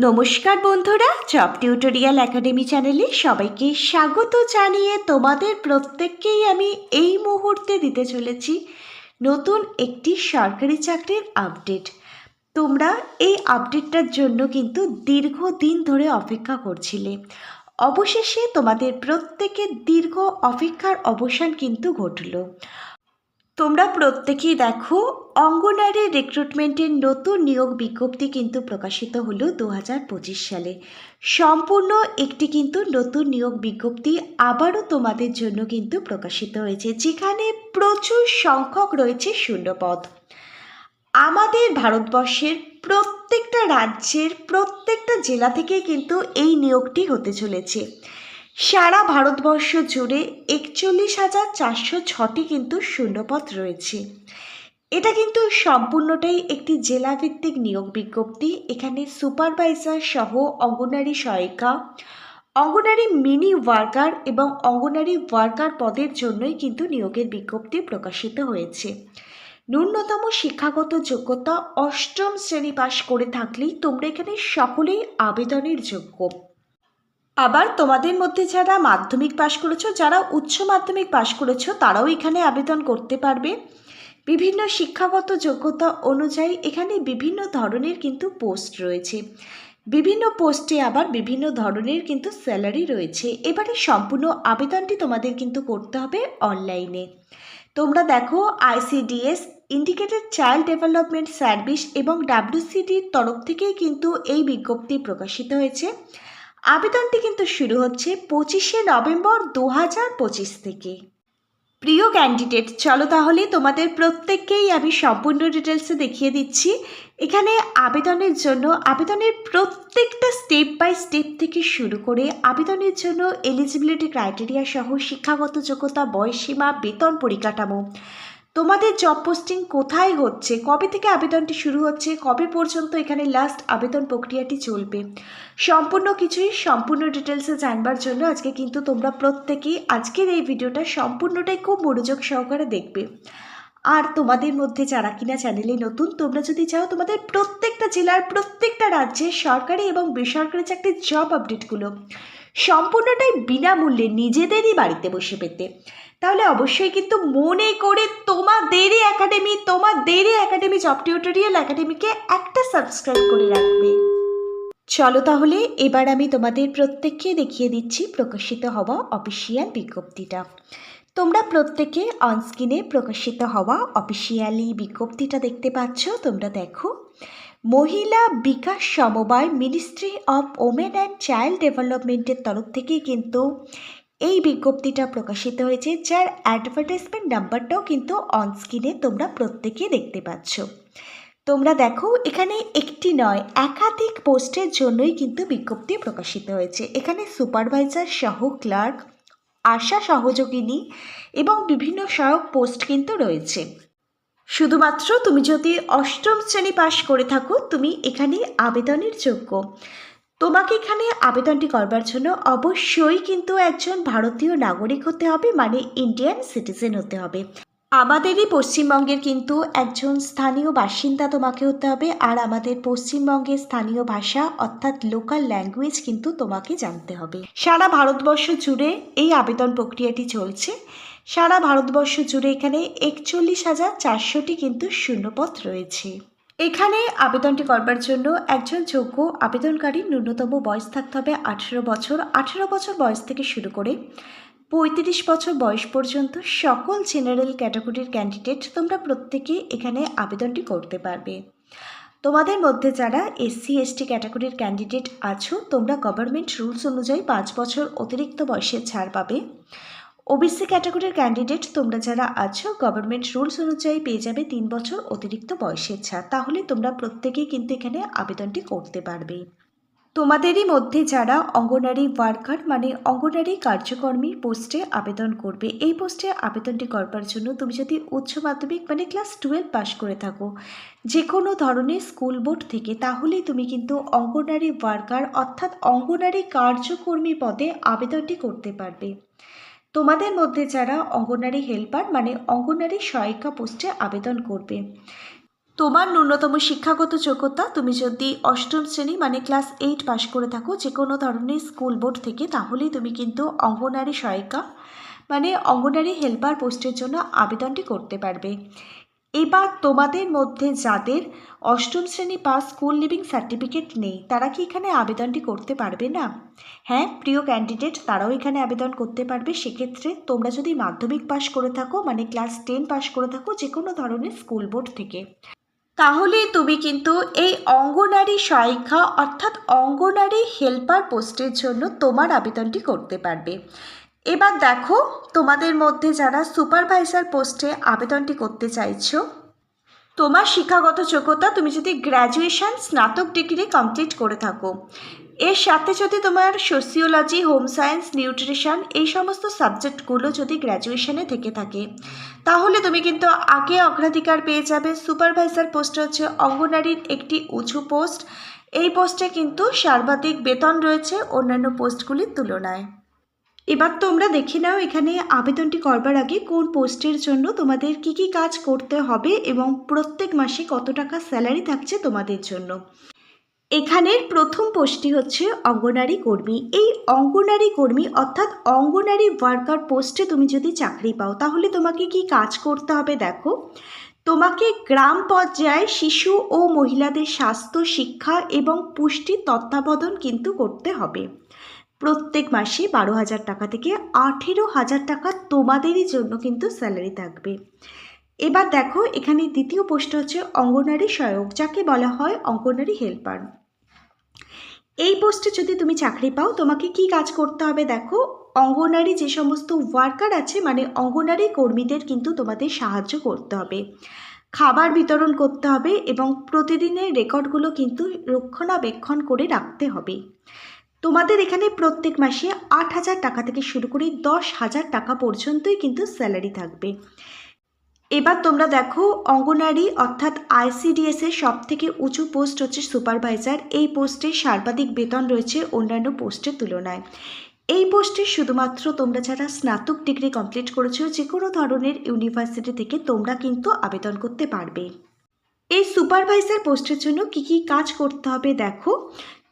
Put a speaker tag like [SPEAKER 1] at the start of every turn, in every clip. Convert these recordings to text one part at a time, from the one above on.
[SPEAKER 1] নমস্কার বন্ধুরা job tutorial academy চ্যানেলে সবাইকে স্বাগত জানিয়ে তোমাদের প্রত্যেককেই আমি এই মুহূর্তে দিতে চলেছি নতুন একটি সরকারি চাকরির আপডেট তোমরা এই আপডেটটার জন্য কিন্তু দীর্ঘদিন ধরে অপেক্ষা করছিলে। অবশেষে তোমাদের প্রত্যেকের দীর্ঘ অপেক্ষার অবসান কিন্তু ঘটলো। তোমরা প্রত্যেকেই দেখো, অঙ্গনারী রিক্রুটমেন্টের নতুন নিয়োগ বিজ্ঞপ্তি কিন্তু প্রকাশিত হলো দু হাজার পঁচিশ সালে। সম্পূর্ণ একটি কিন্তু নতুন নিয়োগ বিজ্ঞপ্তি আবারও তোমাদের জন্য কিন্তু প্রকাশিত হয়েছে, যেখানে প্রচুর সংখ্যক রয়েছে শূন্যপদ। আমাদের ভারতবর্ষের প্রত্যেকটা রাজ্যের প্রত্যেকটা জেলা থেকে কিন্তু এই নিয়োগটি হতে চলেছে। সারা ভারতবর্ষ জুড়ে একচল্লিশ হাজার চারশো ছটি কিন্তু শূন্যপদ রয়েছে। এটা কিন্তু সম্পূর্ণটাই একটি জেলাভিত্তিক নিয়োগ বিজ্ঞপ্তি। এখানে সুপারভাইজার সহ অঙ্গনারী সহায়িকা, অঙ্গনারী মিনি ওয়ার্কার এবং অঙ্গনারী ওয়ার্কার পদের জন্যই কিন্তু নিয়োগের বিজ্ঞপ্তি প্রকাশিত হয়েছে। ন্যূনতম শিক্ষাগত যোগ্যতা অষ্টম শ্রেণি পাশ করে থাকলেই তোমরা এখানে সকলেই আবেদনের যোগ্য। আবার তোমাদের মধ্যে যারা মাধ্যমিক পাশ করেছ, যারা উচ্চ মাধ্যমিক পাশ করেছ, তারাও এখানে আবেদন করতে পারবে। বিভিন্ন শিক্ষাগত যোগ্যতা অনুযায়ী এখানে বিভিন্ন ধরনের কিন্তু পোস্ট রয়েছে। বিভিন্ন পোস্টে আবার বিভিন্ন ধরনের কিন্তু স্যালারি রয়েছে। এবারে সম্পূর্ণ আবেদনটি তোমাদের কিন্তু করতে হবে অনলাইনে। তোমরা দেখো, ICDS indicated child development service এবং ডাব্লিউসিডির তরফ থেকেই কিন্তু এই বিজ্ঞপ্তি প্রকাশিত হয়েছে। আবেদনটি কিন্তু শুরু হচ্ছে পঁচিশে নভেম্বর দু হাজার পঁচিশ থেকে। প্রিয় ক্যান্ডিডেট চলো তাহলে তোমাদের প্রত্যেককেই আমি সম্পূর্ণ ডিটেলসে দেখিয়ে দিচ্ছি। এখানে আবেদনের জন্য, আবেদনের প্রত্যেকটা স্টেপ বাই স্টেপ থেকে শুরু করে আবেদনের জন্য এলিজিবিলিটি ক্রাইটেরিয়া সহ শিক্ষাগত যোগ্যতা বয়সীমা বেতন পরিকাঠামো। তোমাদের জব পোস্টিং কোথায় হচ্ছে? কবে থেকে আবেদনটি শুরু হচ্ছে? কবে পর্যন্ত এখানে লাস্ট আবেদন প্রক্রিয়াটি চলবে? সম্পূর্ণ কিছুই সম্পূর্ণ ডিটেলসে জানবার জন্য আজকে কিন্তু তোমরা প্রত্যেকেই আজকের এই ভিডিওটা সম্পূর্ণটাই খুব মনোযোগ সহকারে দেখবে। আর তোমাদের মধ্যে যারা কিনা চ্যানেলে নতুন, তোমরা যদি চাও তোমাদের প্রত্যেকটা জেলার প্রত্যেকটা রাজ্যের সরকারি এবং বেসরকারি চাকরির জব আপডেটগুলো সম্পূর্ণটাই বিনামূল্যে নিজেদেরই বাড়িতে বসে পেতে। তাহলে অবশ্যই কিন্তু মনে করে তোমাদেরই একাডেমি তোমাদেরই একাডেমি জব টিউটোরিয়াল একাডেমিকে একটা সাবস্ক্রাইব করে রাখবে। চলো তাহলে এবার আমি তোমাদের প্রত্যেককে দেখিয়ে দিচ্ছি প্রকাশিত হওয়া অফিসিয়াল বিজ্ঞপ্তিটা। তোমরা প্রত্যেকে অনস্ক্রিনে প্রকাশিত হওয়া অফিসিয়ালি বিজ্ঞপ্তিটা দেখতে পাচ্ছ, তোমরা দেখো। মহিলা বিকাশ সমবায় ministry of women and child ডেভেলপমেন্টের তরফ থেকে কিন্তু এই বিজ্ঞপ্তিটা প্রকাশিত হয়েছে, যার অ্যাডভার্টাইজমেন্ট নাম্বারটাও কিন্তু অনস্ক্রিনে তোমরা প্রত্যেকে দেখতে পাচ্ছ। তোমরা দেখো, এখানে একটি নয়, একাধিক পোস্টের জন্যই কিন্তু বিজ্ঞপ্তি প্রকাশিত হয়েছে। এখানে সুপারভাইজার সহ ক্লার্ক, আশা সহযোগিনী এবং বিভিন্ন সহায়ক পোস্ট কিন্তু রয়েছে। শুধুমাত্র তুমি যদি অষ্টম শ্রেণি পাশ করে থাকো, তুমি এখানে আবেদনের যোগ্য। তোমাকে এখানে আবেদনটি করবার জন্য অবশ্যই কিন্তু একজন ভারতীয় নাগরিক হতে হবে মানে ইন্ডিয়ান সিটিজেন হতে হবে। আমাদেরই পশ্চিমবঙ্গের কিন্তু একজন স্থানীয় বাসিন্দা তোমাকে হতে হবে, আর আমাদের পশ্চিমবঙ্গের স্থানীয় ভাষা, অর্থাৎ লোকাল ল্যাঙ্গুয়েজ কিন্তু তোমাকে জানতে হবে। সারা ভারতবর্ষ জুড়ে এই আবেদন প্রক্রিয়াটি চলছে। সারা ভারতবর্ষ জুড়ে এখানে একচল্লিশ হাজার চারশোটি কিন্তু শূন্যপথ রয়েছে। এখানে আবেদনটি করবার জন্য একজন যোগ্য আবেদনকারী ন্যূনতম বয়স থাকতে হবে আঠেরো বছর। আঠেরো বছর বয়স থেকে শুরু করে পঁয়ত্রিশ বছর বয়স পর্যন্ত সকল জেনারেল ক্যাটাগরির ক্যান্ডিডেট তোমরা প্রত্যেকে এখানে আবেদনটি করতে পারবে। তোমাদের মধ্যে যারা এসসি এসটি ক্যাটাগরির ক্যান্ডিডেট আছো, তোমরা গভর্নমেন্ট রুলস অনুযায়ী পাঁচ বছর অতিরিক্ত বয়সের ছাড় পাবে। ওবিসি ক্যাটাগরির ক্যান্ডিডেট তোমরা যারা আছো গভর্নমেন্ট রুলস অনুযায়ী পেয়ে যাবে তিন বছর অতিরিক্ত বয়সের ছাড়। তাহলে তোমরা প্রত্যেকেই কিন্তু এখানে আবেদনটি করতে পারবে। তোমাদেরই মধ্যে যারা অঙ্গনারী ওয়ার্কার মানে অঙ্গনারী কার্যকর্মীর পোস্টে আবেদন করবে, এই পোস্টে আবেদনটি করবার জন্য তুমি যদি উচ্চ মাধ্যমিক মানে ক্লাস টুয়েলভ পাশ করে থাকো যে কোনো ধরনের স্কুল বোর্ড থেকে, তাহলেই তুমি কিন্তু অঙ্গনারী ওয়ার্কার অর্থাৎ অঙ্গনারী কার্যকর্মী পদে আবেদনটি করতে পারবে। তোমাদের মধ্যে যারা অঙ্গনারী হেল্পার মানে অঙ্গনারী সহায়িকা পোস্টে আবেদন করবে। তোমার ন্যূনতম শিক্ষাগত যোগ্যতা তুমি যদি অষ্টম শ্রেণি মানে ক্লাস এইট পাস করে থাকো যে কোনো ধরনের স্কুল বোর্ড থেকে, তাহলেই তুমি কিন্তু অঙ্গনারী সহায়িকা মানে অঙ্গনারী হেল্পার পোস্টের জন্য আবেদনটি করতে পারবে। এবার তোমাদের মধ্যে যাদের অষ্টম শ্রেণি পাস স্কুল লিভিং সার্টিফিকেট নেই, তারা কি এখানে আবেদনটি করতে পারবে না? হ্যাঁ প্রিয় ক্যান্ডিডেট তারাও এখানে আবেদন করতে পারবে। সেক্ষেত্রে তোমরা যদি মাধ্যমিক পাশ করে থাকো মানে ক্লাস টেন পাশ করে থাকো যে কোনো ধরনের স্কুল বোর্ড থেকে। তাহলে তুমি কিন্তু এই অঙ্গনারী সহায়িকা অর্থাৎ অঙ্গনারী হেল্পার পোস্টের জন্য তোমার আবেদনটি করতে পারবে। এবার দেখো তোমাদের মধ্যে যারা সুপারভাইজার পোস্টে আবেদনটি করতে চাইছো, তোমার শিক্ষাগত যোগ্যতা তুমি যদি গ্র্যাজুয়েশন স্নাতক ডিগ্রি কমপ্লিট করে থাকো। এর সাথে যদি তোমার সোসিওলজি, হোম সায়েন্স, নিউট্রিশন এই সমস্ত সাবজেক্টগুলো যদি গ্র্যাজুয়েশনে থেকে থাকে, তাহলে তুমি কিন্তু আগে অগ্রাধিকার পেয়ে যাবে। সুপারভাইজার পোস্ট হচ্ছে অঙ্গনারীর একটি উঁচু পোস্ট। এই পোস্টে কিন্তু সর্বাধিক বেতন রয়েছে অন্যান্য পোস্টগুলির তুলনায়। এবার তোমরা দেখে নাও এখানে আবেদনটি করবার আগে কোন পোস্টের জন্য তোমাদের কি কি কাজ করতে হবে এবং প্রত্যেক মাসে কত টাকা স্যালারি থাকছে তোমাদের জন্য। এখানের প্রথম পোস্টটি হচ্ছে অঙ্গনারী কর্মী। এই অঙ্গনারী কর্মী অর্থাৎ অঙ্গনারী ওয়ার্কার পোস্টে তুমি যদি চাকরি পাও, তাহলে তোমাকে কি কাজ করতে হবে দেখো? তোমাকে গ্রাম পর্যায়ে শিশু ও মহিলাদের স্বাস্থ্য, শিক্ষা এবং পুষ্টি তত্ত্বাবধান কিন্তু করতে হবে। প্রত্যেক মাসে বারো হাজার টাকা থেকে আঠেরো হাজার টাকা তোমাদেরই জন্য কিন্তু স্যালারি থাকবে। এবার দেখো, এখানে দ্বিতীয় পোস্ট হচ্ছে, অঙ্গনারী সহায়ক যাকে বলা হয় অঙ্গনারী হেল্পার এই পোস্টে যদি তুমি চাকরি পাও, তোমাকে কি কাজ করতে হবে দেখো? অঙ্গনারী যে সমস্ত ওয়ার্কার আছে মানে অঙ্গনারী কর্মীদের কিন্তু তোমাদের সাহায্য করতে হবে। খাবার বিতরণ করতে হবে এবং প্রতিদিনের রেকর্ডগুলো কিন্তু রক্ষণাবেক্ষণ করে রাখতে হবে। তোমাদের এখানে প্রত্যেক মাসে আট হাজার টাকা থেকে শুরু করে দশ হাজার টাকা পর্যন্তই কিন্তু স্যালারি থাকবে। এবার তোমরা দেখো, অঙ্গনারী অর্থাৎ আইসিডিএস এর সব থেকে উঁচু পোস্ট হচ্ছে সুপারভাইজার। এই পোস্টে সর্বাধিক বেতন রয়েছে অন্যান্য পোস্টের তুলনায়। এই পোস্টে শুধুমাত্র তোমরা যারা স্নাতক ডিগ্রি কমপ্লিট করেছ যে কোনো ধরনের ইউনিভার্সিটি থেকে তোমরা কিন্তু আবেদন করতে পারবে। এই সুপারভাইজার পোস্টের জন্য কি কি কাজ করতে হবে দেখো।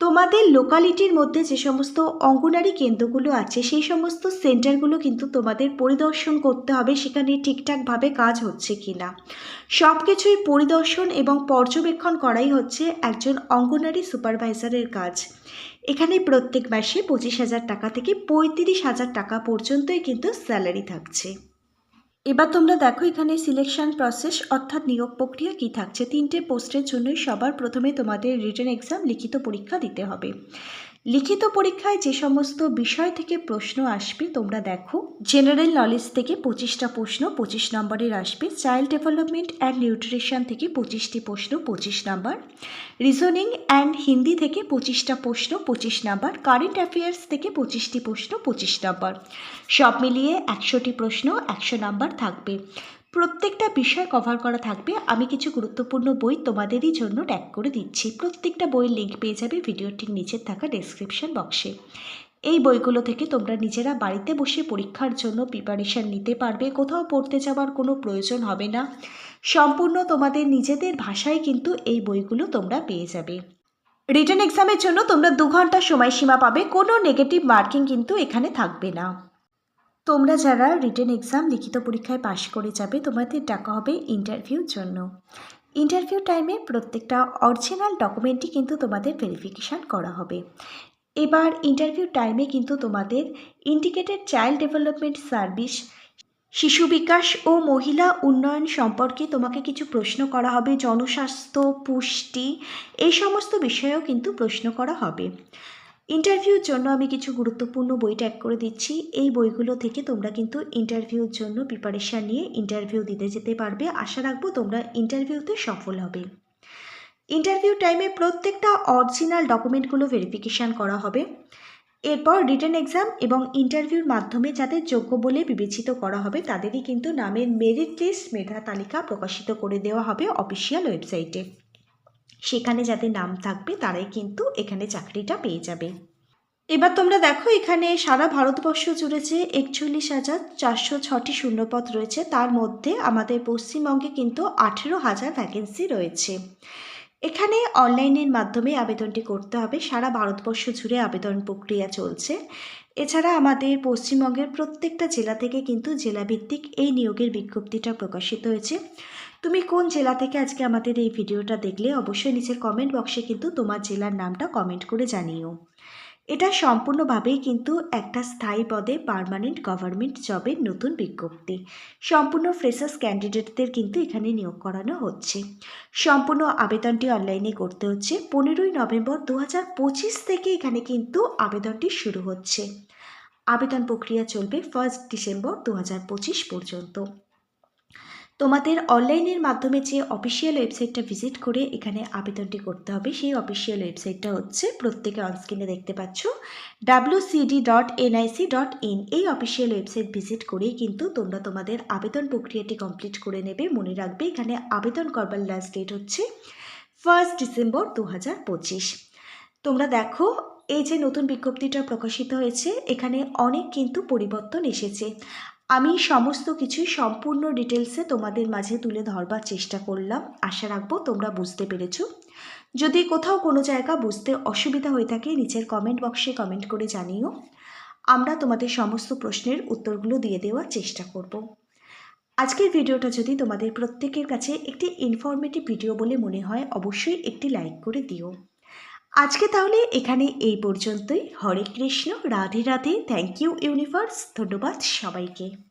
[SPEAKER 1] তোমাদের লোকালিটির মধ্যে যে সমস্ত অঙ্গনারী কেন্দ্রগুলো আছে, সেই সমস্ত সেন্টারগুলো কিন্তু তোমাদের পরিদর্শন করতে হবে, সেখানে ঠিকঠাকভাবে কাজ হচ্ছে কি না সব কিছুই পরিদর্শন এবং পর্যবেক্ষণ করাই হচ্ছে একজন অঙ্গনারী সুপারভাইজারের কাজ। এখানে প্রত্যেক মাসে পঁচিশ হাজার টাকা থেকে পঁয়ত্রিশ হাজার টাকা পর্যন্তই কিন্তু স্যালারি থাকছে। এবার তোমরা দেখো এখানে সিলেকশন প্রসেস অর্থাৎ নিয়োগ প্রক্রিয়া কি থাকছে। তিনটে পোস্টের জন্যই সবার প্রথমে তোমাদের রিটার্ন এক্সাম লিখিত পরীক্ষা দিতে হবে। লিখিত পরীক্ষায় যে সমস্ত বিষয় থেকে প্রশ্ন আসবে, তোমরা দেখো। জেনারেল নলেজ থেকে পঁচিশটা প্রশ্ন, পঁচিশ নম্বরের আসবে। চাইল্ড ডেভেলপমেন্ট অ্যান্ড নিউট্রিশন থেকে পঁচিশটি প্রশ্ন, পঁচিশ নাম্বার। রিজনিং অ্যান্ড হিন্দি থেকে পঁচিশটা প্রশ্ন, পঁচিশ নাম্বার। কারেন্ট অ্যাফেয়ার্স থেকে পঁচিশটি প্রশ্ন, পঁচিশ নাম্বার। সব মিলিয়ে একশোটি প্রশ্ন, একশো নাম্বার থাকবে। প্রত্যেকটা বিষয় কভার করা থাকবে। আমি কিছু গুরুত্বপূর্ণ বই তোমাদেরই জন্য ট্যাগ করে দিচ্ছি। প্রত্যেকটা বইয়ের লিঙ্ক পেয়ে যাবে ভিডিওটির নিচের থাকা ডেসক্রিপশন বক্সে এই বইগুলো থেকে তোমরা নিজেরা বাড়িতে বসে পরীক্ষার জন্য প্রিপারেশান নিতে পারবে। কোথাও পড়তে যাওয়ার কোনো প্রয়োজন হবে না। সম্পূর্ণ তোমাদের নিজেদের ভাষায় কিন্তু এই বইগুলো তোমরা পেয়ে যাবে। রিটার্ন এক্সামের জন্য তোমরা দু ঘণ্টা সময়সীমা পাবে। কোনো নেগেটিভ মার্কিং কিন্তু এখানে থাকবে না। তোমরা যারা রিটেন এক্সাম লিখিত পরীক্ষায় পাশ করে যাবে, তোমাদের ডাকা হবে ইন্টারভিউর জন্য। ইন্টারভিউ টাইমে প্রত্যেকটা অরিজিনাল ডকুমেন্টই কিন্তু তোমাদের ভেরিফিকেশান করা হবে। এবার ইন্টারভিউ টাইমে কিন্তু তোমাদের ইন্ডিকেটেড চাইল্ড ডেভেলপমেন্ট সার্ভিস শিশু বিকাশ ও মহিলা উন্নয়ন সম্পর্কে তোমাকে কিছু প্রশ্ন করা হবে, জনস্বাস্থ্য, পুষ্টি, এই সমস্ত বিষয়েও কিন্তু প্রশ্ন করা হবে। ইন্টারভিউর জন্য আমি কিছু গুরুত্বপূর্ণ বই ট্যাগ করে দিচ্ছি। এই বইগুলো থেকে তোমরা কিন্তু ইন্টারভিউর জন্য প্রিপারেশান নিয়ে ইন্টারভিউ দিতে যেতে পারবে। আশা রাখব তোমরা ইন্টারভিউতে সফল হবে। ইন্টারভিউ টাইমে প্রত্যেকটা অরিজিনাল ডকুমেন্টগুলো ভেরিফিকেশান করা হবে। এরপর রিটেন এক্সাম এবং ইন্টারভিউর মাধ্যমে যাদের যোগ্য বলে বিবেচিত করা হবে, তাদেরই কিন্তু নামের মেরিট লিস্ট মেধা তালিকা প্রকাশিত করে দেওয়া হবে অফিসিয়াল ওয়েবসাইটে সেখানে যাদের নাম থাকবে তারাই কিন্তু এখানে চাকরিটা পেয়ে যাবে। এবার তোমরা দেখো এখানে সারা ভারতবর্ষ জুড়ে যে একচল্লিশ হাজার চারশো ছটি শূন্যপদ রয়েছে, তার মধ্যে আমাদের পশ্চিমবঙ্গে কিন্তু আঠেরো হাজার ভ্যাকেন্সি রয়েছে। এখানে অনলাইনের মাধ্যমে আবেদনটি করতে হবে, সারা ভারতবর্ষ জুড়ে আবেদন প্রক্রিয়া চলছে। এছাড়া আমাদের পশ্চিমবঙ্গের প্রত্যেকটা জেলা থেকে কিন্তু জেলাভিত্তিক এই নিয়োগের বিজ্ঞপ্তিটা প্রকাশিত হয়েছে। তুমি কোন জেলা থেকে আজকে আমাদের এই ভিডিওটা দেখলে অবশ্যই নিচের কমেন্ট বক্সে কিন্তু তোমার জেলার নামটা কমেন্ট করে জানিও। এটা সম্পূর্ণভাবেই কিন্তু একটা স্থায়ী পদে পার্মানেন্ট গভর্নমেন্ট জবের নতুন বিজ্ঞপ্তি। সম্পূর্ণ ফ্রেশার্স ক্যান্ডিডেটদের কিন্তু এখানে নিয়োগ করানো হচ্ছে। সম্পূর্ণ আবেদনটি অনলাইনে করতে হচ্ছে। পনেরোই নভেম্বর দু হাজার পঁচিশ থেকে এখানে কিন্তু আবেদনটি শুরু হচ্ছে। আবেদন প্রক্রিয়া চলবে ফার্স্ট ডিসেম্বর দু হাজার পঁচিশ পর্যন্ত। তোমাদের অনলাইনের মাধ্যমে যে অফিসিয়াল ওয়েবসাইটটা ভিজিট করে এখানে আবেদনটি করতে হবে, সেই অফিসিয়াল ওয়েবসাইটটা হচ্ছে প্রত্যেকে অনস্ক্রিনে দেখতে পাচ্ছ WCD dot NIC dot in এই অফিসিয়াল ওয়েবসাইট ভিজিট করেই কিন্তু তোমরা তোমাদের আবেদন প্রক্রিয়াটি কমপ্লিট করে নেবে, মনে রাখবে এখানে আবেদন করবার লাস্ট ডেট হচ্ছে ফার্স্ট ডিসেম্বর দু হাজার পঁচিশ। তোমরা দেখো, এই যে নতুন বিজ্ঞপ্তিটা প্রকাশিত হয়েছে, এখানে অনেক কিন্তু পরিবর্তন এসেছে। আমি সমস্ত কিছুই সম্পূর্ণ ডিটেলসে তোমাদের মাঝে তুলে ধরবার চেষ্টা করলাম। আশা রাখব তোমরা বুঝতে পেরেছ। যদি কোথাও কোনো জায়গা বুঝতে অসুবিধা হয়ে থাকে, নিচের কমেন্ট বক্সে কমেন্ট করে জানিও। আমরা তোমাদের সমস্ত প্রশ্নের উত্তরগুলো দিয়ে দেওয়ার চেষ্টা করব। আজকের ভিডিওটা যদি তোমাদের প্রত্যেকের কাছে একটি ইনফরমেটিভ ভিডিও বলে মনে হয়, অবশ্যই একটি লাইক করে দিও। আজকে তাহলে এখানে এই পর্যন্তই। Hare Krishna Radhe Radhe. Thank you universe ধন্যবাদ সবাইকে।